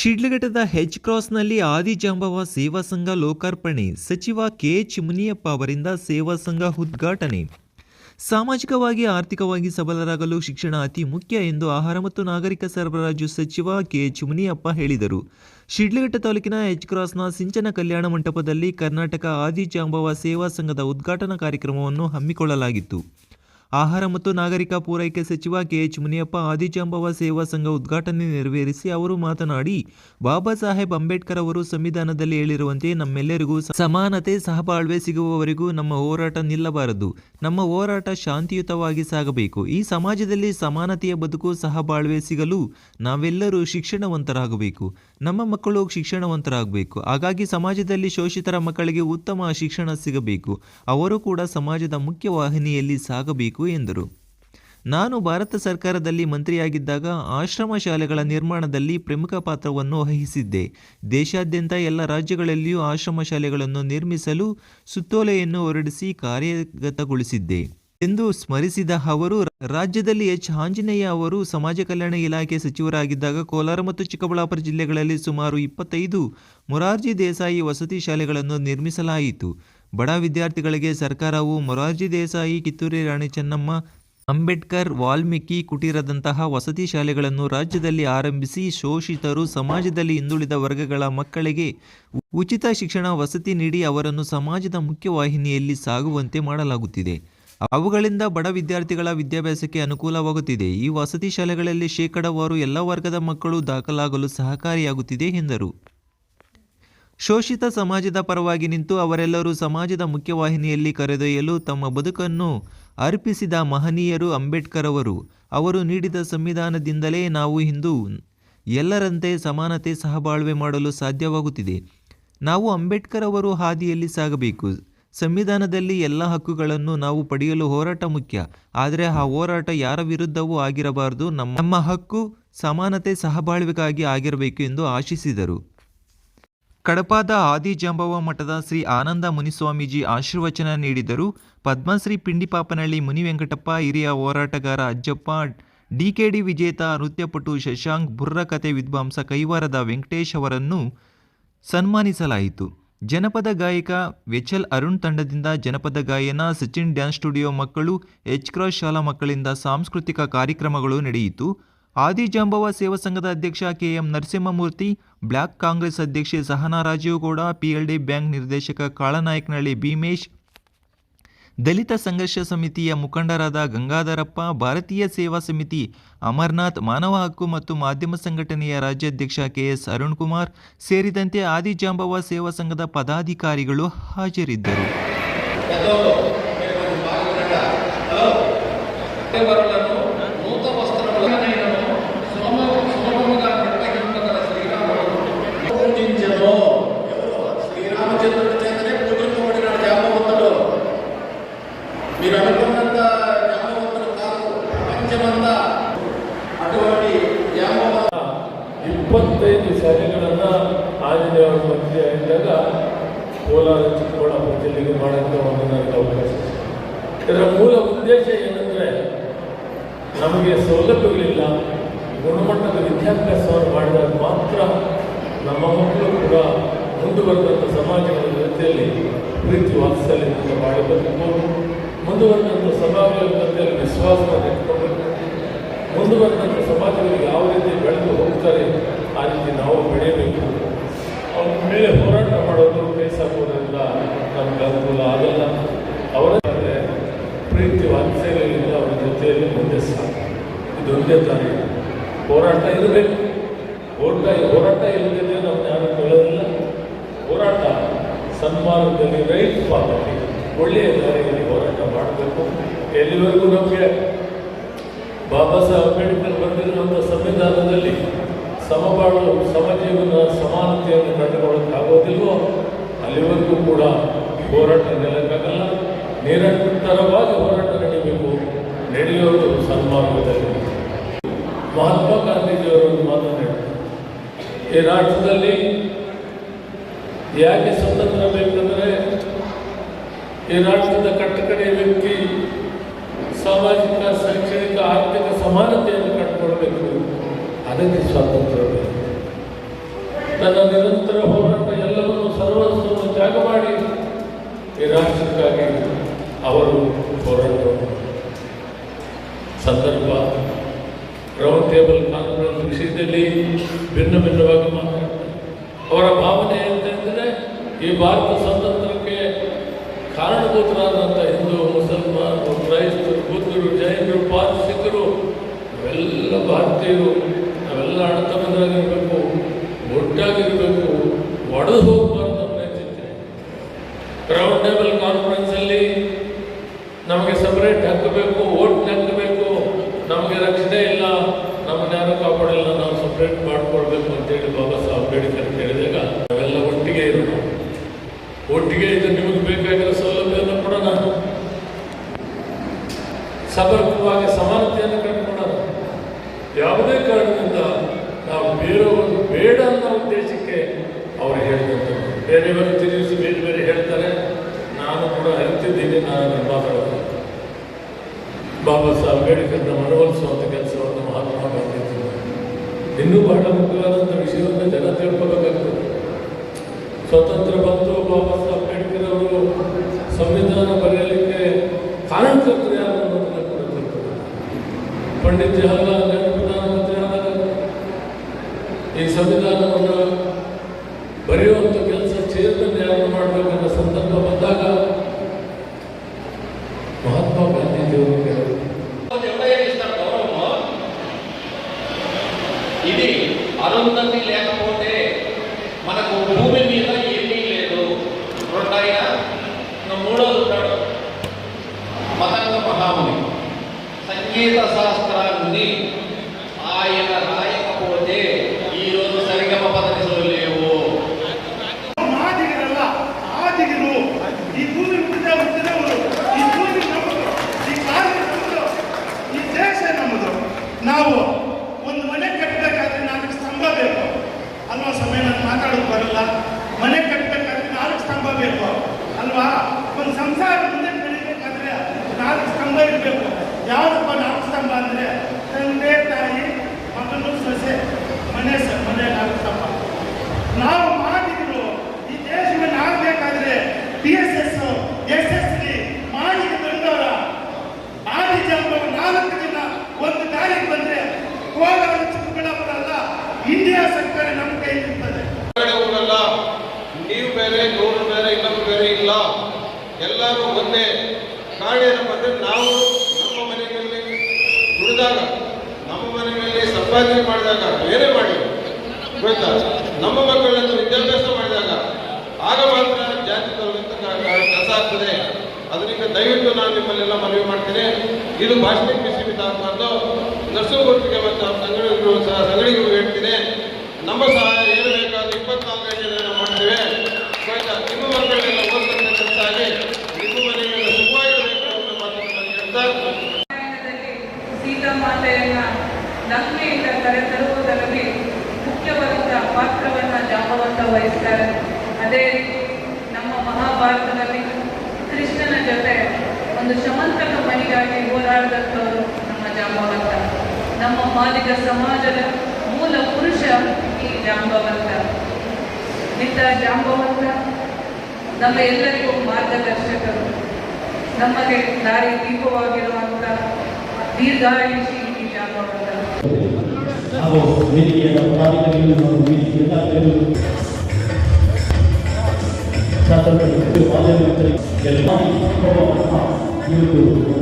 ಶಿಡ್ಲಘಟ್ಟದ ಹೆಚ್ ಕ್ರಾಸ್ನಲ್ಲಿ ಆದಿಜಾಂಬವ ಸೇವಾ ಸಂಘ ಲೋಕಾರ್ಪಣೆ, ಸಚಿವ ಕೆ ಮುನಿಯಪ್ಪ ಅವರಿಂದ ಸೇವಾ ಸಂಘ ಉದ್ಘಾಟನೆ. ಸಾಮಾಜಿಕವಾಗಿ ಆರ್ಥಿಕವಾಗಿ ಸಬಲರಾಗಲು ಶಿಕ್ಷಣ ಅತಿ ಮುಖ್ಯ ಎಂದು ಆಹಾರ ಮತ್ತು ನಾಗರಿಕ ಸರಬರಾಜು ಸಚಿವ ಕೆಎಚ್ ಮುನಿಯಪ್ಪ ಹೇಳಿದರು. ಶಿಡ್ಲಘಟ್ಟ ತಾಲೂಕಿನ ಎಚ್ ಕ್ರಾಸ್ನ ಸಿಂಚನ ಕಲ್ಯಾಣ ಮಂಟಪದಲ್ಲಿ ಕರ್ನಾಟಕ ಆದಿಜಾಂಬವ ಸೇವಾ ಸಂಘದ ಉದ್ಘಾಟನಾ ಕಾರ್ಯಕ್ರಮವನ್ನು ಹಮ್ಮಿಕೊಳ್ಳಲಾಗಿತ್ತು. ಆಹಾರ ಮತ್ತು ನಾಗರಿಕ ಪೂರೈಕೆ ಸಚಿವ ಕೆಎಚ್ ಮುನಿಯಪ್ಪ ಆದಿಜಾಂಬವ ಸೇವಾ ಸಂಘ ಉದ್ಘಾಟನೆ ನೆರವೇರಿಸಿ ಅವರು ಮಾತನಾಡಿ, ಬಾಬಾ ಸಾಹೇಬ್ ಅಂಬೇಡ್ಕರ್ ಅವರು ಸಂವಿಧಾನದಲ್ಲಿ ಹೇಳಿರುವಂತೆ ನಮ್ಮೆಲ್ಲರಿಗೂ ಸಮಾನತೆ ಸಹಬಾಳ್ವೆ ಸಿಗುವವರೆಗೂ ನಮ್ಮ ಹೋರಾಟ ನಿಲ್ಲಬಾರದು, ನಮ್ಮ ಹೋರಾಟ ಶಾಂತಿಯುತವಾಗಿ ಸಾಗಬೇಕು, ಈ ಸಮಾಜದಲ್ಲಿ ಸಮಾನತೆಯ ಬದುಕು ಸಹಬಾಳ್ವೆ ಸಿಗಲು ನಾವೆಲ್ಲರೂ ಶಿಕ್ಷಣವಂತರಾಗಬೇಕು. ನಮ್ಮ ಮಕ್ಕಳು ಶಿಕ್ಷಣವಂತರಾಗಬೇಕು. ಹಾಗಾಗಿ ಸಮಾಜದಲ್ಲಿ ಶೋಷಿತರ ಮಕ್ಕಳಿಗೆ ಉತ್ತಮ ಶಿಕ್ಷಣ ಸಿಗಬೇಕು. ಅವರು ಕೂಡ ಸಮಾಜದ ಮುಖ್ಯ ವಾಹಿನಿಯಲ್ಲಿ ಸಾಗಬೇಕು ಎಂದರು. ನಾನು ಭಾರತ ಸರ್ಕಾರದಲ್ಲಿ ಮಂತ್ರಿಯಾಗಿದ್ದಾಗ ಆಶ್ರಮ ಶಾಲೆಗಳ ನಿರ್ಮಾಣದಲ್ಲಿ ಪ್ರಮುಖ ಪಾತ್ರವನ್ನು ವಹಿಸಿದ್ದೆ. ದೇಶಾದ್ಯಂತ ಎಲ್ಲ ರಾಜ್ಯಗಳಲ್ಲಿಯೂ ಆಶ್ರಮ ಶಾಲೆಗಳನ್ನು ನಿರ್ಮಿಸಲು ಸುತ್ತೋಲೆಯನ್ನು ಹೊರಡಿಸಿ ಕಾರ್ಯಗತಗೊಳಿಸಿದ್ದೆ. ಎಂದು ಸ್ಮರಿಸಿದ ಅವರು, ರಾಜ್ಯದಲ್ಲಿ ಎಚ್. ಆಂಜನೇಯ ಅವರು ಸಮಾಜ ಕಲ್ಯಾಣ ಇಲಾಖೆ ಸಚಿವರಾಗಿದ್ದಾಗ ಕೋಲಾರ ಮತ್ತು ಚಿಕ್ಕಬಳ್ಳಾಪುರ ಜಿಲ್ಲೆಗಳಲ್ಲಿ ಸುಮಾರು ಇಪ್ಪತ್ತೈದು ಮೊರಾರ್ಜಿ ದೇಸಾಯಿ ವಸತಿ ಶಾಲೆಗಳನ್ನು ನಿರ್ಮಿಸಲಾಯಿತು. ಬಡ ವಿದ್ಯಾರ್ಥಿಗಳಿಗೆ ಸರ್ಕಾರವು ಮೊರಾರ್ಜಿ ದೇಸಾಯಿ, ಕಿತ್ತೂರಿ ರಾಣಿ ಚೆನ್ನಮ್ಮ, ಅಂಬೇಡ್ಕರ್, ವಾಲ್ಮೀಕಿ ಕುಟೀರದಂತಹ ವಸತಿ ಶಾಲೆಗಳನ್ನು ರಾಜ್ಯದಲ್ಲಿ ಆರಂಭಿಸಿ ಶೋಷಿತರು ಸಮಾಜದಲ್ಲಿ ಹಿಂದುಳಿದ ವರ್ಗಗಳ ಮಕ್ಕಳಿಗೆ ಉಚಿತ ಶಿಕ್ಷಣ, ವಸತಿ ನೀಡಿ ಅವರನ್ನು ಸಮಾಜದ ಮುಖ್ಯವಾಹಿನಿಯಲ್ಲಿ ಸಾಗುವಂತೆ ಮಾಡಲಾಗುತ್ತಿದೆ. ಅವುಗಳಿಂದ ಬಡ ವಿದ್ಯಾರ್ಥಿಗಳ ವಿದ್ಯಾಭ್ಯಾಸಕ್ಕೆ ಅನುಕೂಲವಾಗುತ್ತಿದೆ. ಈ ವಸತಿ ಶಾಲೆಗಳಲ್ಲಿ ಶೇಕಡಾವಾರು ಎಲ್ಲ ವರ್ಗದ ಮಕ್ಕಳು ದಾಖಲಾಗಲು ಸಹಕಾರಿಯಾಗುತ್ತಿದೆ ಎಂದರು. ಶೋಷಿತ ಸಮಾಜದ ಪರವಾಗಿ ನಿಂತು ಅವರೆಲ್ಲರೂ ಸಮಾಜದ ಮುಖ್ಯವಾಹಿನಿಯಲ್ಲಿ ಕರೆದೊಯ್ಯಲು ತಮ್ಮ ಬದುಕನ್ನು ಅರ್ಪಿಸಿದ ಮಹನೀಯರು ಅಂಬೇಡ್ಕರ್ ಅವರು ಅವರು ನೀಡಿದ ಸಂವಿಧಾನದಿಂದಲೇ ನಾವು ಇಂದು ಎಲ್ಲರಂತೆ ಸಮಾನತೆ ಸಹಬಾಳ್ವೆ ಮಾಡಲು ಸಾಧ್ಯವಾಗುತ್ತಿದೆ. ನಾವು ಅಂಬೇಡ್ಕರ್ ಅವರು ಹಾದಿಯಲ್ಲಿ ಸಾಗಬೇಕು. ಸಂವಿಧಾನದಲ್ಲಿ ಎಲ್ಲ ಹಕ್ಕುಗಳನ್ನು ನಾವು ಪಡೆಯಲು ಹೋರಾಟ ಮುಖ್ಯ. ಆದರೆ ಆ ಹೋರಾಟ ಯಾರ ವಿರುದ್ಧವೂ ಆಗಿರಬಾರದು. ನಮ್ಮ ನಮ್ಮ ಹಕ್ಕು ಸಮಾನತೆ ಸಹಬಾಳ್ವೆಗಾಗಿ ಆಗಿರಬೇಕು ಎಂದು ಆಶಿಸಿದರು. ಕಡಪಾದ ಆದಿಜಾಂಬವ ಮಠದ ಶ್ರೀ ಆನಂದ ಮುನಿಸ್ವಾಮೀಜಿ ಆಶೀರ್ವಚನ ನೀಡಿದರು. ಪದ್ಮಶ್ರೀ ಪಿಂಡಿಪಾಪನಹಳ್ಳಿ ಮುನಿವೆಂಕಟಪ್ಪ, ಹಿರಿಯ ಹೋರಾಟಗಾರ ಅಜ್ಜಪ್ಪ ಡಿಕೆಡಿ ವಿಜೇತ, ನೃತ್ಯಪಟು ಶಶಾಂಕ್ ಬುರ್ರಕತೆ ವಿದ್ವಾಂಸ ಕೈವಾರದ ವೆಂಕಟೇಶ್ ಅವರನ್ನು ಸನ್ಮಾನಿಸಲಾಯಿತು. ಜನಪದ ಗಾಯಕ ವೆಚಲ್ ಅರುಣ್ ತಂಡದಿಂದ ಜನಪದ ಗಾಯನ, ಸಚಿನ್ ಡ್ಯಾನ್ಸ್ ಸ್ಟುಡಿಯೋ ಮಕ್ಕಳು, ಎಚ್ ಕ್ರಾಸ್ ಶಾಲಾ ಮಕ್ಕಳಿಂದ ಸಾಂಸ್ಕೃತಿಕ ಕಾರ್ಯಕ್ರಮಗಳು ನಡೆಯಿತು. ಆದಿಜಾಂಬವ ಸೇವಾ ಸಂಘದ ಅಧ್ಯಕ್ಷ K M Narasimhamurthy, block Congress ಅಧ್ಯಕ್ಷೆ ಸಹನಾ ರಾಜೀವ್ ಗೌಡ ಪಿಎಲ್ಡಿ ಬ್ಯಾಂಕ್ ನಿರ್ದೇಶಕ ಕಾಳನಾಯಕನಹಳ್ಳಿ ಭೀಮೇಶ್ ದಲಿತ ಸಂಘರ್ಷ ಸಮಿತಿಯ ಮುಖಂಡರಾದ ಗಂಗಾಧರಪ್ಪ, ಭಾರತೀಯ ಸೇವಾ ಸಮಿತಿ, ಅಮರ್ನಾಥ್, ಮಾನವ ಹಕ್ಕು ಮತ್ತು ಮಾಧ್ಯಮ ಸಂಘಟನೆಯ ರಾಜ್ಯಾಧ್ಯಕ್ಷ ಕೆಎಸ್ ಅರುಣ್ ಕುಮಾರ್ ಸೇರಿದಂತೆ ಆದಿಜಾಂಬವ ಸೇವಾ ಸಂಘದ ಪದಾಧಿಕಾರಿಗಳು ಹಾಜರಿದ್ದರು. ಬರಲನ್ನು ಆಂಜನೇಯರ ಮಧ್ಯೆ ಇದ್ದಾಗ ಕೋಲಾರ ಚಿಕ್ಕಬಳ್ಳಾಪುರ ಜಿಲ್ಲೆಗೆ ಮಾಡೋಕ್ಕೆ ಒಂದು ನನಗೆ ಅವಕಾಶ. ಇದರ ಮೂಲ ಉದ್ದೇಶ ಏನಂದರೆ ನಮಗೆ ಸೌಲಭ್ಯಗಳಿಲ್ಲ. ಗುಣಮಟ್ಟದ ವಿದ್ಯಾಭ್ಯಾಸವನ್ನು ಮಾಡಿದಾಗ ಮಾತ್ರ ನಮ್ಮ ಮಕ್ಕಳು ಕೂಡ ಮುಂದುವರೆದಂಥ ಸಮಾಜಗಳ ಜೊತೆಯಲ್ಲಿ ಪ್ರೀತಿ ವಾತ್ಸಲ್ಯದಿಂದ ಬಾಳಿ ಬದುಕಬಹುದು ಮುಂದುವರೆದಂಥ ಸಮಾಜಗಳ ಜೊತೆಯಲ್ಲಿ ವಿಶ್ವಾಸವನ್ನು ಇಟ್ಕೊಳ್ಬೇಕು ಮುಂದುವರೆದಂಥ ಸಮಾಜಗಳು ಯಾವ ರೀತಿ ಬೆಳೆದು ಹೋಗ್ತಾರೆ ಆ ರೀತಿ ನಾವು ಬೆಳೆಯಬೇಕು. ಅವ್ರ ಮೇಲೆ ಹೋರಾಟ ಮಾಡೋದು ಕೈ ಸಾಕೋದ್ರಿಂದ ನಮ್ಗೆ ಅನುಕೂಲ ಆಗಲ್ಲ. ಅವರ ಪ್ರೀತಿ ವಾತ್ಸಲ್ಯದಿಂದ ಅವರ ಜೊತೆಯಲ್ಲಿ ಮುಂದೆ ಸಾಕು ಇದೊಂದೇ ದಾರಿ ಹೋರಾಟ ಇರಬೇಕು. ಹೋರಾಟ ಹೋರಾಟ ಇಲ್ಲದೇ ನಾವು ಯಾರು ಕೇಳೋದಿಲ್ಲ. ಹೋರಾಟ ಸನ್ಮಾನದಲ್ಲಿ ರೈಟ್ ಪಾದಲ್ಲಿ ಒಳ್ಳೆಯ ದಾರಿಯಲ್ಲಿ ಹೋರಾಟ ಮಾಡಬೇಕು. ಎಲ್ಲಿವರೆಗೂ ನಮಗೆ? ಬಾಬಾ ಸಾಹೇಬ್ ಅಂಬೇಡ್ಕರ್ ಬರೆದಿರುವಂಥ ಸಂವಿಧಾನದಲ್ಲಿ ಸಮಬಾಳು, ಸಮಜೀವನ ಸಮಾನತೆಯನ್ನು ಕಂಡುಕೊಳ್ಳೋಕ್ಕಾಗೋದಿಲ್ವೋ ಅಲ್ಲಿವರೆಗೂ ಕೂಡ ಈ ಹೋರಾಟ ನಿಲ್ಲಕ್ಕಾಗಲ್ಲ ನಿರಂತರವಾಗಿ ಹೋರಾಟ ನಡೀಬೇಕು. ನಡೆಯೋದು ಸನ್ಮಾರ್ಗದಲ್ಲಿ. ಮಹಾತ್ಮ ಗಾಂಧೀಜಿಯವರು ಹೇಳ್ತಾರೆ. ಈ ರಾಷ್ಟ್ರದಲ್ಲಿ ಯಾಕೆ ಸ್ವತಂತ್ರ ಬೇಕಂದರೆ, ಈ ರಾಷ್ಟ್ರದ ಕಟ್ಟಕಡೆ ವ್ಯಕ್ತಿ ಸಾಮಾಜಿಕ, ಶೈಕ್ಷಣಿಕ, ಆರ್ಥಿಕ ಸಮಾನತೆಯನ್ನು ಕಂಡುಕೊಳ್ಬೇಕು. ಅದಕ್ಕೆ ಸ್ವಾತಂತ್ರ್ಯ ಬೇಕು. ನನ್ನ ನಿರಂತರ ಹೋರಾಟ ಎಲ್ಲವನ್ನು ಸರ್ವಸ್ವವನ್ನು ತ್ಯಾಗ ಮಾಡಿ ಈ ಅವರು ಹೋರಾಟ ಸಂದರ್ಭ. ರೌಂಡ್ ಟೇಬಲ್ ಕಾನೂನು ವಿಷಯದಲ್ಲಿ ಭಿನ್ನ ಭಿನ್ನವಾಗಿ ಅವರ ಭಾವನೆ ಅಂತಂದರೆ ಈ ಭಾರತ ಸ್ವಾತಂತ್ರ್ಯಕ್ಕೆ ಕಾರಣಭೂತರಾದಂಥ ಹಿಂದೂ ಮುಸಲ್ಮಾನರು ಕ್ರೈಸ್ತರು ಬುದ್ಧರು, ಜೈನರು, ಪಾರ್ಸಿಕರು ಎಲ್ಲ ಭಾರತೀಯರು, ನಾವೆಲ್ಲ ಅಣ್ಣತಮ್ಮಂದಿರಾಗಿರಬೇಕು ಒಟ್ಟಾಗಿರಬೇಕು, ಒಡೆದು ಹೋಗಬಾರ್ದು ಅನ್ನೋ ಚಿಂತನೆ ರೌಂಡ್ ಟೇಬಲ್ ಕಾನ್ಫರೆನ್ಸಲ್ಲಿ ನಮಗೆ ಸಪರೇಟ್ ಹಾಕಬೇಕು ಓಟ್ ಹಾಕಬೇಕು ನಮಗೆ ರಕ್ಷಣೆ ಇಲ್ಲ ನಮ್ಮನ್ನ ಯಾರು ಕಾಪಾಡಿಲ್ಲ, ನಾವು ಸಪ್ರೇಟ್ ಮಾಡ್ಕೊಳ್ಬೇಕು ಅಂತೇಳಿ ಬಾಬಾ ಸಾಹೇಬ್ ಅಂಬೇಡ್ಕರ್ ಹೇಳಿದಾಗ ನಾವೆಲ್ಲ ಒಟ್ಟಿಗೆ ಇರೋಣ ಒಟ್ಟಿಗೆ ಇದು ನಿಮಗೆ ಬೇಕಾಗಿರೋ ಸೌಲಭ್ಯವನ್ನು ಕೊಡೋಣ ಸಮರ್ಪಕವಾಗಿ ಸಮಾನತೆಯನ್ನು ಕಂಡುಕೊಳ್ಳೋಣ ಯಾವುದೇ ಕಾರಣದಿಂದ ನಾವು ಬೇರೆಯವರು ಬೇಡ ಅನ್ನೋ ಉದ್ದೇಶಕ್ಕೆ ಅವರು ಹೇಳಿದಂತೆ ಬೇರೆಯವರು ತಿಳಿಸಿ ಬೇರೆ ಬೇರೆ ಹೇಳ್ತಾರೆ. ನಾನು ಕೂಡ ಅರಿತಿದ್ದೀನಿ ನಾನು ಮಾತಾಡೋದು. ಬಾಬಾ ಸಾಹೇಬ್ ಅಂಬೇಡ್ಕರ್ನ ಮನವೊಲಿಸುವಂಥ ಕೆಲಸವನ್ನು ಮಹಾತ್ಮ ಗಾಂಧಿ ಇನ್ನೂ ಬಹಳ ಮುಖ್ಯವಾದಂಥ ವಿಷಯವನ್ನು ಜನ ತಿಳ್ಕೊಬೇಕಾಗ್ತದೆ ಸ್ವತಂತ್ರ ಬಂತು ಬಾಬಾ ಸಾಹೇಬ್ ಅಂಬೇಡ್ಕರ್ ಅವರು ಸಂವಿಧಾನ ಬರೆಯಲಿಕ್ಕೆ ಕಾರಣಕರ್ತರು ಯಾರು ಅನ್ನೋದನ್ನು ಕೂಡ ತಿಳ್ಕೊಬೇಕು ಪಂಡಿತ್ ಜವಾಹರ್ಲಾಲ್ ನೆಹರು ಪ್ರಧಾನಮಂತ್ರಿ ಈ ಸಂವಿಧಾನವನ್ನು ಬರೆಯುವಂಥ ಕೆಲಸ ಚೇತನ ಯಾರು ಮಾಡಬೇಕನ್ನೋ ಸಂದರ್ಭ ಬಂದಾಗ సంగీత శాస్త్రాన్ని ಮನೆ ಸ ಮನೆ ನಾಲ್ಕು ನಾವು ಮಾಡಿದ್ರು. ಈ ದೇಶವನ್ನು ಆಗಬೇಕಾದ್ರೆ P S S S S D ಮಾಡಿ ಬಂದವರ ಆದಿ ಜಂಬ ನಾಲ್ಕು ಜನ ಒಂದು ದಾರಿಗೆ ಬಂದ್ರೆ ಕೋಲಾರ ಚಿಕ್ಕಬಳ್ಳಾಪುರ ಅಲ್ಲ ಇಂಡಿಯಾ ಸರ್ಕಾರ ನಮ್ಮ ಕೈಲಿರ್ತದೆ ನೀವು ಬೇರೆ ಗೌರವ ಬೇರೆ ಇನ್ನೊಂದು ಬೇರೆ ಇಲ್ಲ. ಎಲ್ಲರೂ ಒಂದೇ. ಕಾರಣ ಅಂದ್ರೆ ನಾವು ನಮ್ಮ ಮನೆಯಲ್ಲಿ ದುಡಿದಾಗ ನಮ್ಮ ಸಂಪಾದನೆ ಮಾಡಿದಾಗ ಬೇರೆ ಮಾಡಿ. ಗೊತ್ತಾ? ನಮ್ಮ ಮಕ್ಕಳನ್ನು ವಿದ್ಯಾಭ್ಯಾಸ ಮಾಡಿದಾಗ ಆಗ ಮಾತ್ರ ಜಾತಿ ತರುವಂತ ಕೆಲಸ ಆಗ್ತದೆ. ಅದರಿಂದ ದಯವಿಟ್ಟು ನಾನು ನಿಮ್ಮಲ್ಲೆಲ್ಲ ಮನವಿ ಮಾಡ್ತೇನೆ. ಇದು ಭಾಷಣಕ್ಕೆ ಸೀಮಿತ ಆಗಬಾರ್ದು. ನರ್ಸುಮೂರ್ತಿಗೆ ಮತ್ತು ಸಂಘಟನೆಗಳು ಸಹ ಹೇಳ್ತೀನಿ. ನಮ್ಮ ಸಹಾಯ ಏನು ಬೇಕಾದ ಇಪ್ಪತ್ನಾಲ್ಕು ಗಂಟೆ ನಾವು ಮಾಡ್ತೇವೆ ಗೊತ್ತಾ ನಿಮ್ಮ ಮಕ್ಕಳನ್ನೆಲ್ಲ ಓದ್ತಕ್ಕಂಥ ಕೆಲಸ ಆಗಿ ನಿಮ್ಮ ಮನೆಯಲ್ಲ ಸುಖವಾಗಿರಬೇಕು ಅನ್ನೋ ಮಾತನ್ನು ನಾನು ಹೇಳ್ತಾ ರಾಮಾಯಣದಲ್ಲಿ ಸೀತಾಮಾತೆಯನ್ನ ಲಂಕೆಯಿಂದ ಕರೆತರುವುದರಲ್ಲಿ ಮುಖ್ಯವಾದ ಪಾತ್ರವನ್ನ ಜಾಂಬವಂತ ವಹಿಸ್ತಾರೆ. ಅದೇ ರೀತಿ ನಮ್ಮ ಮಹಾಭಾರತದಲ್ಲಿ ಕೃಷ್ಣನ ಜೊತೆ ಒಂದು ಶಮಂತಕ ಮಣಿಗಾಗಿ ಹೋರಾಡಿದಂಥವರು ನಮ್ಮ ಜಾಂಬವಂತ. ನಮ್ಮ ಮಾಲಿಕ ಸಮಾಜದ ಮೂಲ ಪುರುಷ ಈ ಜಾಂಬವಂತ. ಇಂಥ ಜಾಂಬವಂತ ನಮ್ಮ ಎಲ್ಲರಿಗೂ ಮಾರ್ಗದರ್ಶಕರು. ನಮಗೆ ದಾರಿ ದೀಪವಾಗಿರುವಂತ ದೀರ್ಘಾಯುಷಿ ಈ Jambavanta. Ako, pumili yan. Ako kami na yun ang pumili. Yun na yun. Tatapos, yun. Alam mo, yun. Ganun. Yun. Yun.